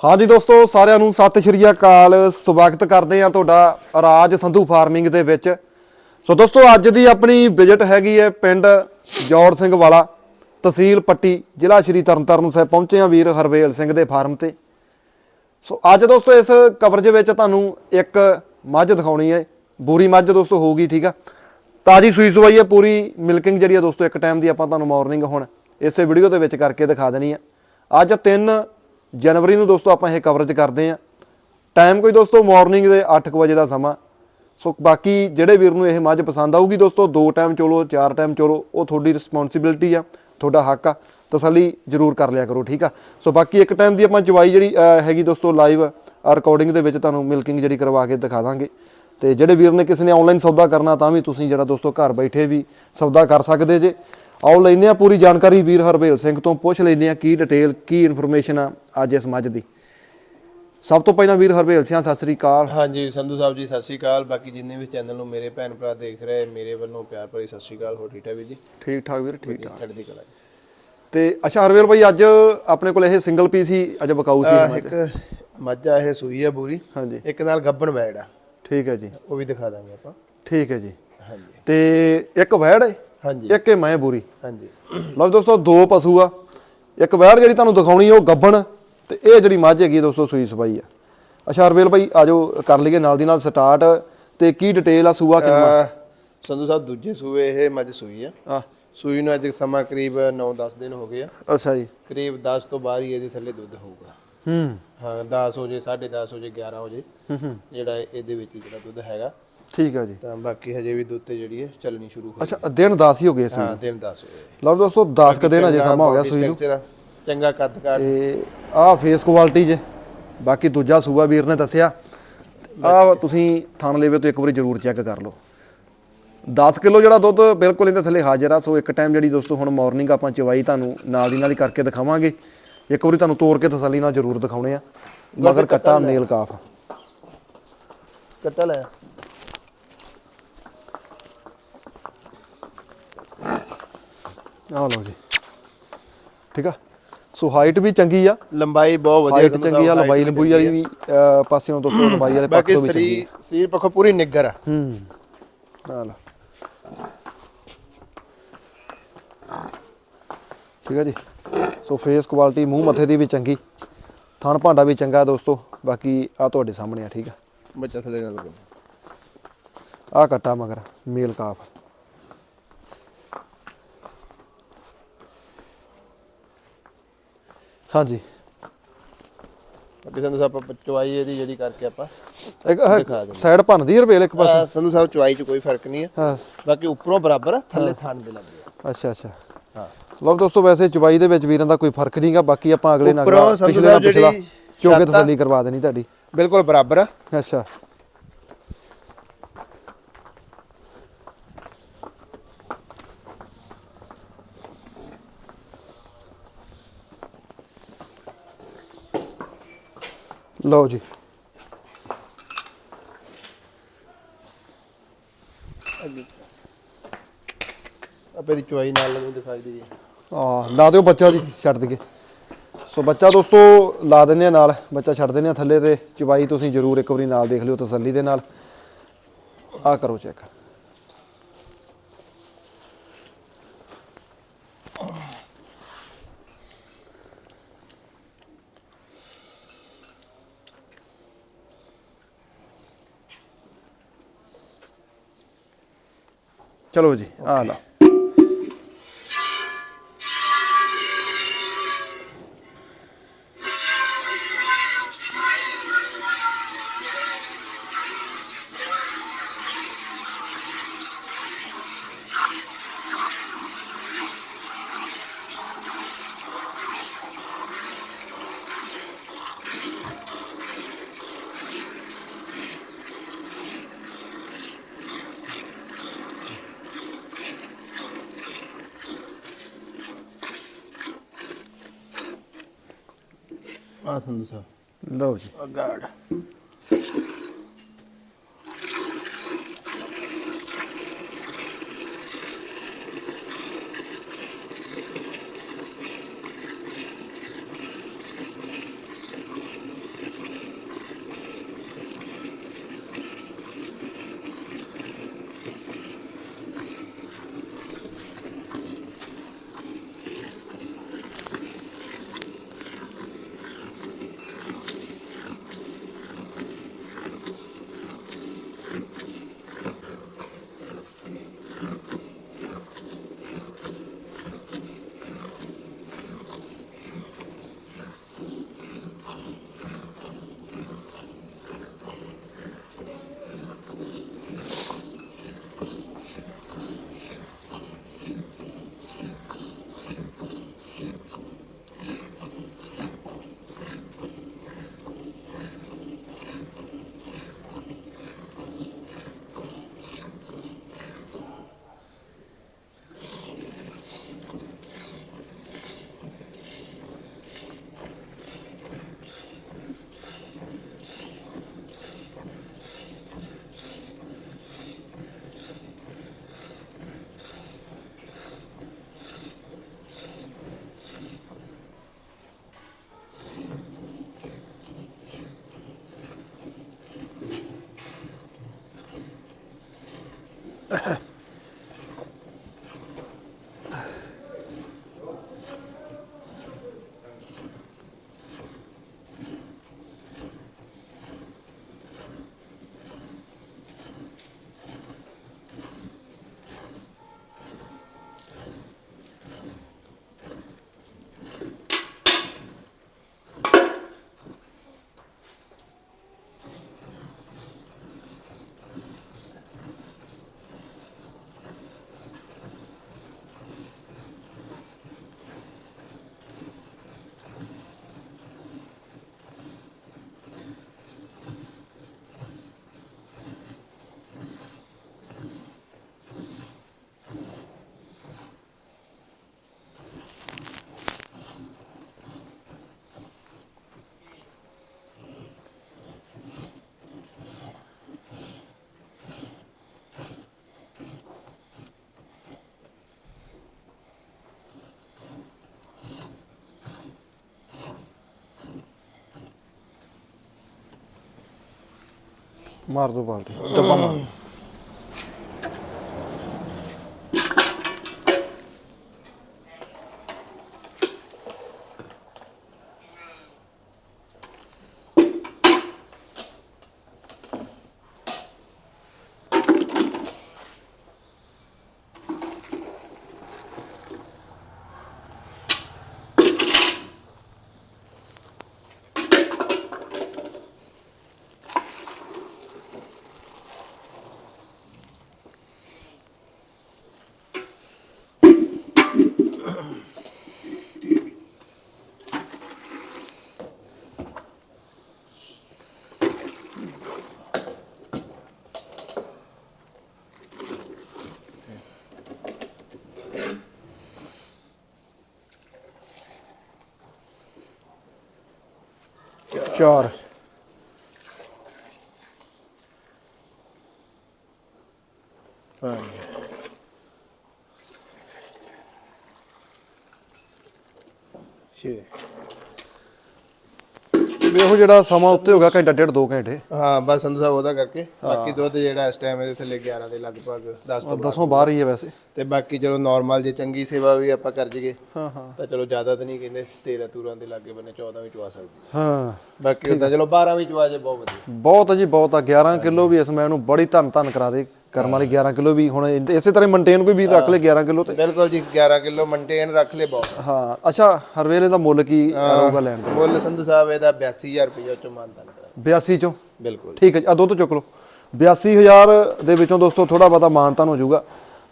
ਹਾਂਜੀ ਦੋਸਤੋ, ਸਾਰਿਆਂ ਨੂੰ ਸਤਿ ਸ਼੍ਰੀ ਅਕਾਲ। ਸਵਾਗਤ ਕਰਦੇ ਆ ਤੁਹਾਡਾ ਰਾਜ ਸੰਧੂ ਫਾਰਮਿੰਗ ਦੇ ਵਿੱਚ। ਸੋ ਦੋਸਤੋ, ਅੱਜ ਦੀ ਆਪਣੀ ਵਿਜ਼ਿਟ ਹੈਗੀ ਹੈ ਪਿੰਡ ਜੌੜ ਸਿੰਘ ਵਾਲਾ, ਤਹਿਸੀਲ ਪੱਟੀ, ਜ਼ਿਲ੍ਹਾ ਸ਼੍ਰੀ ਤਰਨਤਾਰਨ ਸਾਹਿਬ। ਪਹੁੰਚੇ ਆ ਵੀਰ ਹਰਵੇਲ ਸਿੰਘ ਦੇ ਫਾਰਮ ਤੇ। ਸੋ ਅੱਜ ਦੋਸਤੋ, ਇਸ ਕਵਰੇਜ ਵਿੱਚ ਤੁਹਾਨੂੰ ਇੱਕ ਮੱਝ ਦਿਖਾਉਣੀ ਹੈ। ਬੂਰੀ ਮੱਝ ਦੋਸਤੋ, ਹੋਊਗੀ, ਠੀਕ ਆ? ਤਾਜੀ ਸੂਈ ਸਵਾਈ ਹੈ, ਪੂਰੀ ਮਿਲਕਿੰਗ ਜਿਹੜੀ ਆ ਦੋਸਤੋ, ਇੱਕ ਟਾਈਮ ਦੀ ਆਪਾਂ ਤੁਹਾਨੂੰ ਮਾਰਨਿੰਗ ਹੁਣ ਇਸੇ ਵੀਡੀਓ ਦੇ ਵਿੱਚ ਕਰਕੇ ਦਿਖਾ ਦੇਣੀ ਆ ਅੱਜ ਤਿੰਨ ਜਨਵਰੀ ਨੂੰ ਦੋਸਤੋ ਆਪਾਂ ਇਹ ਕਵਰੇਜ ਕਰਦੇ ਆ ਟਾਈਮ ਕੋਈ ਦੋਸਤੋ ਮਾਰਨਿੰਗ ਦੇ 8 ਵਜੇ ਦਾ ਸਮਾਂ। ਸੋ ਬਾਕੀ ਜਿਹੜੇ ਵੀਰ ਨੂੰ ਇਹ ਮੱਝ ਪਸੰਦ ਆਊਗੀ ਦੋਸਤੋ, ਦੋ ਟਾਈਮ ਚੋਲੋ, ਚਾਰ ਟਾਈਮ ਚੋਲੋ, ਉਹ ਤੁਹਾਡੀ ਰਿਸਪੌਂਸਿਬਿਲਟੀ ਆ, ਤੁਹਾਡਾ ਹੱਕ ਆ, ਤਸੱਲੀ ਜ਼ਰੂਰ ਕਰ ਲਿਆ ਕਰੋ, ਠੀਕ ਆ? ਸੋ ਬਾਕੀ ਇੱਕ ਟਾਈਮ ਦੀ ਆਪਾਂ ਚਵਾਈ ਜਿਹੜੀ ਹੈਗੀ ਦੋਸਤੋ ਲਾਈਵ ਰਿਕਾਰਡਿੰਗ ਦੇ ਵਿੱਚ ਤੁਹਾਨੂੰ ਮਿਲਕਿੰਗ ਜਿਹੜੀ ਕਰਵਾ ਕੇ ਦਿਖਾ ਦਾਂਗੇ। ਤੇ ਜਿਹੜੇ ਵੀਰ ਨੇ ਕਿਸੇ ਨੇ ਆਨਲਾਈਨ ਸੌਦਾ ਕਰਨਾ ਤਾਂ ਵੀ ਤੁਸੀਂ ਜਿਹੜਾ ਦੋਸਤੋ ਘਰ ਬੈਠੇ ਵੀ ਸੌਦਾ ਕਰ ਸਕਦੇ ਜੇ। ਆਓ ਲੈਨੇ ਆ ਪੂਰੀ ਜਾਣਕਾਰੀ ਵੀਰ ਹਰਵੇਲ ਸਿੰਘ ਤੋਂ ਪੁੱਛ ਲੈਨੇ ਆ ਕੀ ਡਿਟੇਲ ਕੀ ਇਨਫੋਰਮੇਸ਼ਨ ਆ ਅੱਜ ਇਸ ਮੱਝ ਦੀ। ਸਭ ਤੋਂ ਪਹਿਲਾਂ ਵੀਰ ਹਰਵੇਲ ਸਿੰਘ ਸਤਿ ਸ੍ਰੀ ਅਕਾਲ। ਹਾਂਜੀ ਸੰਧੂ ਸਾਹਿਬ ਜੀ ਸਤਿ ਸ਼੍ਰੀ ਅਕਾਲ। ਬਾਕੀ ਜਿੰਨੇ ਵੀ ਚੈਨਲ ਨੂੰ ਮੇਰੇ ਭੈਣ ਭਰਾ ਦੇਖ ਰਹੇ ਮੇਰੇ ਵੱਲੋਂ ਪਿਆਰ ਭਰੀ ਸਤਿ ਸ਼੍ਰੀ ਅਕਾਲ। ਹੋ ਠੀਕ ਠਾਕ ਵੀਰ ਜੀ? ਠੀਕ ਠਾਕ ਵੀਰ ਠੀਕ ਠਾਕ। ਚੜ੍ਹਦੀ ਕਲਾ। ਤੇ ਅੱਛਾ ਹਰਵੇਲ ਭਾਈ ਅੱਜ ਆਪਣੇ ਕੋਲ ਇਹ ਸਿੰਗਲ ਪੀਸ ਹੀ ਅੱਜ ਬਕਾਊ ਸੀ। ਇੱਕ ਮੱਝਾ ਇਹ ਸੂਈ ਆ ਬੂਰੀ ਹਾਂਜੀ। ਇੱਕ ਨਾਲ ਗੱਬਣ ਆ। ਠੀਕ ਹੈ ਜੀ। ਉਹ ਵੀ ਦਿਖਾ ਦਾਂਗੇ ਆਪਾਂ। ਠੀਕ ਹੈ ਜੀ। ਹਾਂਜੀ। ਤੇ ਇੱਕ ਵੈੜ ਹੈ? ਹਾਂਜੀ। ਇੱਕ ਇਹ ਮੈਂ ਬੂਰੀ। ਹਾਂਜੀ। ਲਓ ਜੀ ਦੋਸਤੋ ਦੋ ਪਸ਼ੂ ਆ। ਇੱਕ ਵੈੜ ਜਿਹੜੀ ਤੁਹਾਨੂੰ ਦਿਖਾਉਣੀ ਉਹ ਗੱਬਣ ਤੇ ਇਹ ਜਿਹੜੀ ਮੱਝ ਹੈਗੀ ਦੋਸਤੋ ਸੂਈ ਸਵਾਈ ਆ। ਅੱਛਾ ਹਰਵੇਲ ਭਾਈ ਆਜੋ ਕਰ ਲਈਏ ਨਾਲ ਦੀ ਨਾਲ ਸਟਾਰਟ ਤੇ ਕੀ ਡਿਟੇਲ ਆ ਸੂਆ ਕਿੰਨਾ? ਸੰਧੂ ਸਾਹਿਬ ਦੂਜੇ ਸੂਏ ਇਹ ਮੱਝ ਸੂਈ ਆ। ਆ ਸੂਈ ਨੂੰ ਅੱਜ ਸਮਾਂ ਕਰੀਬ 9-10 ਦਿਨ ਹੋ ਗਏ ਆ। ਅੱਛਾ ਜੀ। ਕਰੀਬ 10 ਤੋਂ ਬਾਅਦ ਹੀ ਇਹਦੇ ਥੱਲੇ ਦੁੱਧ ਹੋਊਗਾ। ਹੂੰ। ਹਾਂ 10 ਹੋ ਜੇ 10.5 ਹੋ ਜੇ 11 ਹੋ ਜੇ। ਹੂੰ ਹੂੰ। ਜਿਹੜਾ ਇਹਦੇ ਵਿੱਚ ਜਿਹੜਾ ਦੁੱਧ ਹੈਗਾ। ਠੀਕ ਆ ਜੀ। ਤਾਂ ਬਾਕੀ ਹਜੇ ਵੀ ਦੁੱਧ ਤੇ ਜਿਹੜੀ ਹੈ ਚੱਲਣੀ ਸ਼ੁਰੂ ਹੋ ਅੱਛਾ ਦਿਨ 10 ਹੀ ਹੋ ਗਏ ਸੂਈ ਹਾਂ ਦਿਨ 10 ਹੋਏ ਲਓ ਦੋਸਤੋ 10 ਕ ਦਿਨ ਚੰਗਾ ਸਮਾਂ ਹੋ ਗਿਆ ਸੂਈ ਨੂੰ। ਆ, ਚੰਗਾ ਕੱਦ ਕਾਠ। ਤੇ ਆਹ ਫੇਸ ਕੁਆਲਿਟੀ ਜੇ। ਬਾਕੀ ਦੂਜਾ ਸੂਆ ਵੀਰ ਨੇ ਦੱਸਿਆ। ਆਹ ਤੁਸੀਂ ਥਣ ਲੈਵੇ ਤੋਂ ਇੱਕ ਵਾਰੀ ਜ਼ਰੂਰ ਚੈੱਕ ਕਰ ਲਓ। 10 ਕਿਲੋ ਜਿਹੜਾ ਦੁੱਧ ਬਿਲਕੁਲ ਇਹਦੇ ਥੱਲੇ ਹਾਜ਼ਰ ਆ ਸੋ ਇੱਕ ਟਾਈਮ ਜਿਹੜੀ ਦੋਸਤੋ ਹੁਣ ਮਾਰਨਿੰਗ ਆਪਾਂ ਚਵਾਈ ਤੁਹਾਨੂੰ ਨਾਲ ਦੀ ਨਾਲ ਹੀ ਕਰਕੇ ਦਿਖਾਵਾਂਗੇ। ਇੱਕ ਵਾਰੀ ਤੁਹਾਨੂੰ ਤੋੜ ਕੇ ਤਸੱਲੀ ਨਾਲ ਜ਼ਰੂਰ ਦਿਖਾਉਣੇ ਆ। ਮਗਰ ਕੱਟਾ ਮੇਲ ਕਾਫ। ਕੱਟਾ ਲੈ। ਆਹ ਲਓ ਜੀ। ਠੀਕ ਆ? ਸੋ ਹਾਈਟ ਵੀ ਚੰਗੀ ਆ। ਲੰਬਾਈ ਬਹੁਤ ਵਧੀਆ ਹਾਈਟ ਚੰਗੀ ਆ ਲੰਬਾਈ ਲੰਬੂਈ ਵਾਲੀ ਵੀ ਪਾਸਿਓਂ ਦੋਸਤੋ ਲੰਬਾਈ ਵਾਲੇ ਪੱਖ ਬਾਕੀ ਤੋਂ ਵੀ ਚੰਗੀ ਸਰੀਰ ਸਰੀਰ ਪੱਖੋਂ ਪੂਰੀ ਨਿੱਗਰ ਆ। ਹੂੰ। ਨਾਲ ਠੀਕ ਹੈ ਜੀ। ਸੋ ਫੇਸ ਕੁਆਲਿਟੀ ਮੂੰਹ ਮੱਥੇ ਦੀ ਵੀ ਚੰਗੀ। ਥਣ ਭਾਂਡਾ ਵੀ ਚੰਗਾ ਦੋਸਤੋ। ਬਾਕੀ ਆ ਤੁਹਾਡੇ ਸਾਹਮਣੇ ਆ ਠੀਕ ਆ। ਬੱਚਾ ਥੱਲੇ ਨਾਲ ਆ ਕੱਟਾ ਮਗਰ ਮੇਲ ਕਾਫ। ਹਾਂਜੀ। ਬਾਕੀ ਸੰਧੂ ਸਾਹਿਬ ਆਪਾਂ ਚੁਆਈ ਇਹਦੀ ਜਿਹੜੀ ਕਰਕੇ ਆਪਾਂ ਇੱਕ ਦਿਖਾ ਦਿੰਦੇ। ਸਾਈਡ ਭੰਨਦੀ ਆ ਰਵੇਲ ਇੱਕ ਪਾਸੇ? ਸੰਧੂ ਸਾਹਿਬ ਚੁਆਈ 'ਚ ਕੋਈ ਫ਼ਰਕ ਨਹੀਂ ਹੈ। ਹਾਂ। ਬਾਕੀ ਉੱਪਰੋਂ ਬਰਾਬਰ ਆ ਥੱਲੇ ਥਣ ਦੇ ਲੱਗੇ ਆ। ਅੱਛਾ ਅੱਛਾ। ਹਾਂ। ਲਓ ਦੋਸਤੋ ਵੈਸੇ ਚੁਬਾਈ ਦੇ ਵਿੱਚ ਵੀਰਾਂ ਦਾ ਕੋਈ ਫ਼ਰਕ ਨਹੀਂਗਾ ਬਾਕੀ ਆਪਾਂ ਅਗਲੇ ਨਾਲ ਉੱਪਰੋਂ ਸੰਧੂ ਪਿਛਲੇ ਨਾਲ ਸਾਹਿਬ ਪਿਛਲਾ ਜਿਹੜੀ ਚੋਕੇ ਛੱਤ ਆ- ਤਸੱਲੀ ਕਰਵਾ ਦੇਣੀ ਤੁਹਾਡੀ। ਬਿਲਕੁਲ ਬਰਾਬਰ ਆ। ਅੱਛਾ। ਲਓ ਜੀ। ਆਪੇ ਦੀ ਚੁਆਈ ਨਾਲ ਨੂੰ ਦਿਖਾਈ ਦੀ ਆ ਲਾ ਦਿਓ ਬੱਚਾ ਜੀ ਛੱਡ ਦਈਏ। ਸੋ ਬੱਚਾ ਦੋਸਤੋ ਲਾ ਦਿੰਦੇ ਆ ਨਾਲ। ਬੱਚਾ ਛੱਡ ਦਿੰਦੇ ਆ ਥੱਲੇ ਤੇ। ਚਵਾਈ ਤੁਸੀਂ ਜ਼ਰੂਰ ਇੱਕ ਵਾਰੀ ਨਾਲ ਦੇਖ ਲਿਓ ਤਸੱਲੀ ਦੇ ਨਾਲ। ਆ ਕਰੋ ਚੈੱਕ ਚਲੋ ਜੀ ਆ ਲਾ। ਆ ਸੰਧੂ ਸਾਹਿਬ। ਲਓ ਜੀ। ਆ ਮਾਰ ਦੋ ਬਾਲਟੀ ਡੱਬਾ ਮਾਰ que hora. Aí. ਵੇਖੋ ਜਿਹੜਾ ਸਮਾਂ ਉੱਤੇ ਹੋਗਾ ਘੰਟਾ ਡੇਢ 2 ਘੰਟੇ। ਹਾਂ ਬਸ ਸੰਧੂ ਸਾਹਿਬ ਉਹਦਾ ਕਰਕੇ। ਬਾਕੀ ਦੁੱਧ ਜਿਹੜਾ ਇਸ ਟਾਈਮ ਇਹਦੇ ਥੱਲੇ 11 ਦੇ ਲਗਭਗ 10 ਤੋਂ ਬਾਅਦ ਦਸੋਂ ਬਾਹਰ ਹੀ ਹੈ ਵੈਸੇ। ਤੇ ਬਾਕੀ ਚਲੋ ਨਾਰਮਲ ਜੇ ਚੰਗੀ ਸੇਵਾ ਵੀ ਆਪਾਂ ਕਰ ਹਾਂ ਹਾਂ। ਤਾਂ ਚਲੋ ਜ਼ਿਆਦਾ ਤਾਂ ਨਹੀਂ ਕਹਿੰਦੇ 13 ਤੂਰਾਂ ਦੇ ਲਾਗੇ ਬੰਨੇ 14 ਵੀ ਚਵਾ ਸਕਦੀ। ਹਾਂ। ਬਾਕੀ ਉਦਾਂ ਚਲੋ 12 ਵੀ ਚਵਾ ਜੇ ਬਹੁਤ ਵਧੀਆ। ਬਹੁਤ ਜੀ ਬਹੁਤ ਆ। 11 ਕਿਲੋ ਵੀ ਇਸ ਮੈਂ ਨੂੰ ਬੜੀ ਧੰਨ ਧੰਨ ਕਰਾ ਦੇ। ਕਰਮ ਵਾਲੀ 11 ਕਿਲੋ ਵੀ ਹੁਣ ਇਸੇ ਤਰ੍ਹਾਂ ਮੇਨਟੇਨ ਕੋਈ ਵੀ ਰੱਖ ਲੈ 11 ਕਿਲੋ ਤੇ। ਬਿਲਕੁਲ ਜੀ 11 ਕਿਲੋ ਮੇਨਟੇਨ ਰੱਖ ਲੈ ਬਹੁਤ। ਹਾਂ ਅੱਛਾ ਹਰਵੇਲੇ ਦਾ ਮੁੱਲ ਕੀ ਰਹੂਗਾ ਲੈਣ ਦਾ? ਮੁੱਲ ਸੰਧੂ ਸਾਹਿਬ ਇਹਦਾ 82000 ਰੁਪਏ ਚੋਂ ਮਾਨਤਾ ਕਰਾ 82 ਚੋਂ? ਬਿਲਕੁਲ। ਠੀਕ ਹੈ ਆ ਦੁੱਧ ਚੁੱਕ ਲਓ। 82000 ਦੇ ਵਿੱਚੋਂ ਦੋਸਤੋ ਥੋੜਾ ਬਹੁਤਾ ਮਾਨਤਾਨ ਹੋ ਜਾਊਗਾ।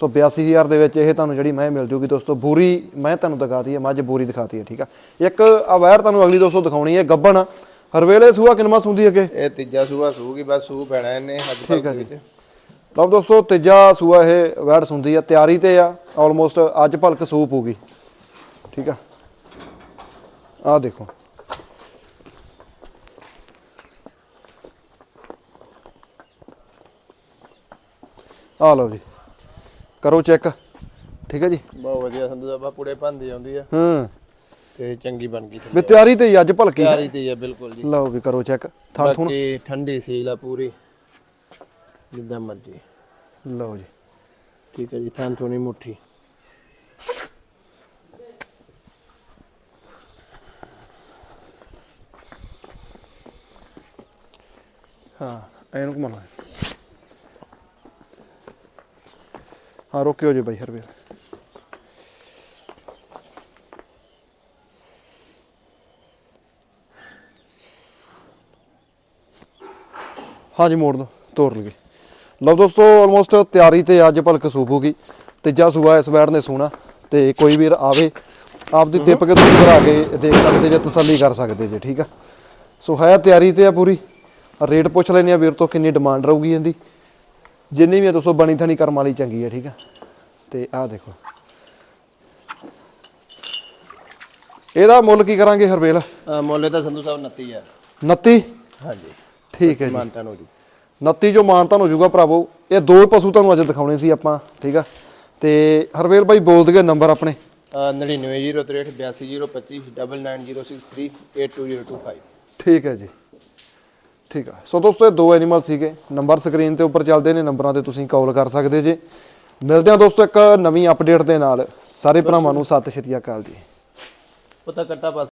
ਸੋ 82000 ਦੇ ਵਿੱਚ ਇਹ ਤੁਹਾਨੂੰ ਜਿਹੜੀ ਮੈਂ ਮਿਲ ਜੂਗੀ ਦੋਸਤੋ ਬੂਰੀ ਮੈਂ ਤੁਹਾਨੂੰ ਦਿਖਾਤੀ ਹੈ ਮੱਝ ਬੂਰੀ ਦਿਖਾਤੀ ਹੈ ਠੀਕ ਆ। ਇੱਕ ਆ ਵੈਰ ਤੁਹਾਨੂੰ ਅਗਲੀ ਦੋਸਤੋ ਦਿਖਾਉਣੀ ਹੈ ਗੱਬਣ। ਹਰਵੇਲੇ ਸੂਆ ਕਿਨਮਾ ਸੁੰਦੀ ਅੱਗੇ? ਇਹ ਤੀਜਾ ਸੂਆ ਸੂਗੀ ਬਸ ਸੂ ਪੈਣਾ ਇਹਨੇ ਅੱਜ ਤੱਕ। ਵਿੱਚ। ਲਓ ਦੋਸਤੋ ਤੀਜਾ ਸੂਆ ਇਹ ਵੈੜ ਸੁੰਦੀ ਆ ਤਿਆਰੀ ਤੇ ਆ ਆਲਮੋਸਟ ਅੱਜ ਭਲਕ ਸੂਪ ਹੋਊਗੀ ਠੀਕ ਆ? ਆ ਦੇਖੋ। ਆ ਲਓ ਜੀ। ਕਰੋ ਚੈੱਕ। ਠੀਕ ਹੈ ਜੀ? ਬਹੁਤ ਵਧੀਆ ਸੰਧੂ ਸਾਹਿਬ ਆ ਪੁੜੇ ਭੰਦੀ ਆਉਂਦੀ ਆ। ਹਾਂ। ਤੇ ਚੰਗੀ ਬਣ ਗਈ ਵੀ ਤਿਆਰੀ ਤੇ ਹੀ ਅੱਜ ਭਲਕੀ ਤਿਆਰੀ ਤੇ ਹੀ ਆ ਬਿਲਕੁਲ ਜੀ। ਲਓ ਵੀ ਕਰੋ ਚੈੱਕ। ਥਾਂ ਥੁਣ। ਬਾਕੀ ਠੰਡੀ ਸੀਲ ਆ ਪੂਰੀ। ਜਿੱਦਾਂ ਮਰਜ਼ੀ। ਲਓ ਜੀ। ਠੀਕ ਹੈ ਜੀ ਥਾਂ ਥੋਣੀ ਮੁੱਠੀ। ਹਾਂ ਇਹਨੂੰ ਘੁਮਾਉਣਾ ਹੈ। ਹਾਂ ਰੋਕਿਓ ਜੀ ਬਾਈ ਹਰਵੀਰ। ਹਾਂਜੀ ਮੋੜ ਦੋ ਤੋੜ ਲਈਏ। ਲਓ ਦੋਸਤੋ ਆਲਮੋਸਟ ਤਿਆਰੀ ਤੇ ਅੱਜ ਭਲਕ ਸੂਪ ਹੋਗੀ ਤੀਜਾ ਸੂਆ ਇਸ ਵੈੜ ਨੇ ਸੋਣਾ ਤੇ ਕੋਈ ਵੀਰ ਆਵੇ ਆਪਦੀ ਟਿਪ ਕੇ ਤੁਸੀਂ ਭਰਾ ਕੇ ਦੇਖ ਸਕਦੇ ਜੇ ਤਸੱਲੀ ਕਰ ਸਕਦੇ ਜੇ ਠੀਕ ਆ? ਸੋ ਹੈ ਤਿਆਰੀ ਤੇ ਆ ਪੂਰੀ। ਰੇਟ ਪੁੱਛ ਲੈਨੇ ਆ ਵੀਰ ਤੋਂ ਕਿੰਨੀ ਡਿਮਾਂਡ ਰਹੂਗੀ ਇਹਦੀ। ਜਿੰਨੀ ਵੀ ਆ ਦੋਸਤੋ ਬਣੀ ਥਣੀ ਕਰਮ ਵਾਲੀ ਚੰਗੀ ਹੈ ਠੀਕ ਆ? ਤੇ ਆਹ ਦੇਖੋ। ਇਹਦਾ ਮੁੱਲ ਕੀ ਕਰਾਂਗੇ ਹਰਵੇਲ? ਮੁੱਲੇ ਤਾਂ ਸੰਧੂ ਸਾਹਿਬ 29000 29 ਹਾਂਜੀ। ਠੀਕ ਹੈ ਜੀ। ਮਾਨਤਾ ਨੂੰ ਜੀ। 29 ਜੋ ਮਾਨਤਾ ਹੋ ਜਾਊਗਾ ਭਰਾਵੋ ਇਹ ਦੋ ਪਸ਼ੂ ਤੁਹਾਨੂੰ ਅੱਜ ਦਿਖਾਉਣੇ ਸੀ ਆਪਾਂ ਠੀਕ ਆ? ਤੇ ਹਰਵੇਲ ਬਾਈ ਬੋਲ ਦਗੇ ਨੰਬਰ ਆਪਣੇ। 9903828025 9906382025 ਠੀਕ ਹੈ ਜੀ। ਠੀਕ ਆ। ਸੋ ਦੋਸਤੋ ਇਹ ਦੋ ਐਨੀਮਲ ਸੀਗੇ ਨੰਬਰ ਸਕਰੀਨ ਤੇ ਉੱਪਰ ਚੱਲਦੇ ਨੇ ਨੰਬਰਾਂ ਤੇ ਤੁਸੀਂ ਕਾਲ ਕਰ ਸਕਦੇ ਜੇ। ਮਿਲਦੇ ਹਾਂ ਦੋਸਤੋ ਇੱਕ ਨਵੀਂ ਅਪਡੇਟ ਦੇ ਨਾਲ। ਸਾਰੇ ਭਰਾਵਾਂ ਨੂੰ ਸਤਿ ਸ਼੍ਰੀ ਅਕਾਲ ਜੀ। ਪਤਾ ਕੱਟਾ ਪਾਸ